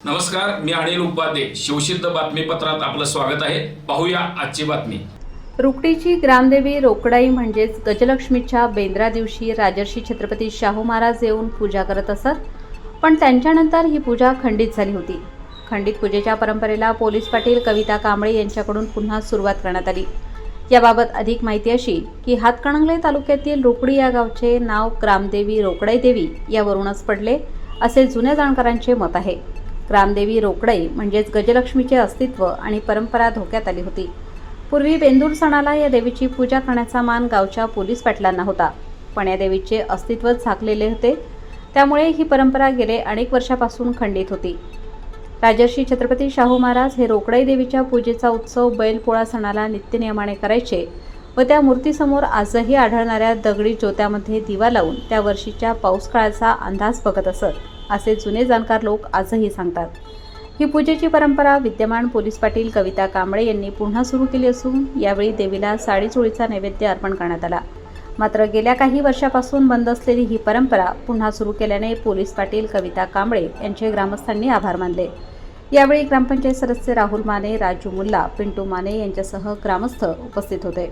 नमस्कार मी अनिल उपाध्ये. शिवसिद्ध बातमीपत्रात आपलं स्वागत आहे. पाहूया आजची बातमी. रुकडीची ग्रामदेवी रोकडाई म्हणजेच गजलक्ष्मीच्या बेंद्रा दिवशी राजर्षी छत्रपती शाहू महाराज येऊन पूजा करत असत पण त्यांच्यानंतर ही पूजा खंडित झाली होती. खंडित पूजेच्या परंपरेला पोलीस पाटील कविता कांबळे यांच्याकडून पुन्हा सुरुवात करण्यात आली. याबाबत अधिक माहिती अशी की हातकणंगले तालुक्यातील रोकडी या गावचे नाव ग्रामदेवी रोकडाई देवी यावरूनच पडले असे जुन्या जाणकारांचे मत आहे. ग्रामदेवी रोकडाई म्हणजेच गजलक्ष्मीचे अस्तित्व आणि परंपरा धोक्यात आली होती. पूर्वी बेंदूर सणाला या देवीची पूजा करण्याचा मान गावच्या पोलीस पाटलांना होता. पण या देवीचे अस्तित्वच झाकलेले होते. त्यामुळे ही परंपरा गेले अनेक वर्षापासून खंडित होती. राजर्षी छत्रपती शाहू महाराज हे रोकडाई देवीच्या पूजेचा उत्सव बैलपोळा सणाला नित्यनियमाने करायचे व त्या मूर्तीसमोर आजही आढळणाऱ्या दगडी ज्योत्यामध्ये दिवा लावून त्या वर्षीच्या पाऊसकाळाचा अंदाज बघत असत असे जुने जाणकार लोक आजही सांगतात. ही पूजेची परंपरा विद्यमान पोलीस पाटील कविता कांबळे यांनी पुन्हा सुरू केली असून यावेळी देवीला साडीचोळीचा नैवेद्य अर्पण करण्यात आला. मात्र गेल्या काही वर्षापासून बंद असलेली ही परंपरा पुन्हा सुरू केल्याने पोलीस पाटील कविता कांबळे यांचे ग्रामस्थांनी आभार मानले. यावेळी ग्रामपंचायत सदस्य राहुल माने राजू मुल्ला पिंटू माने यांच्यासह ग्रामस्थ उपस्थित होते.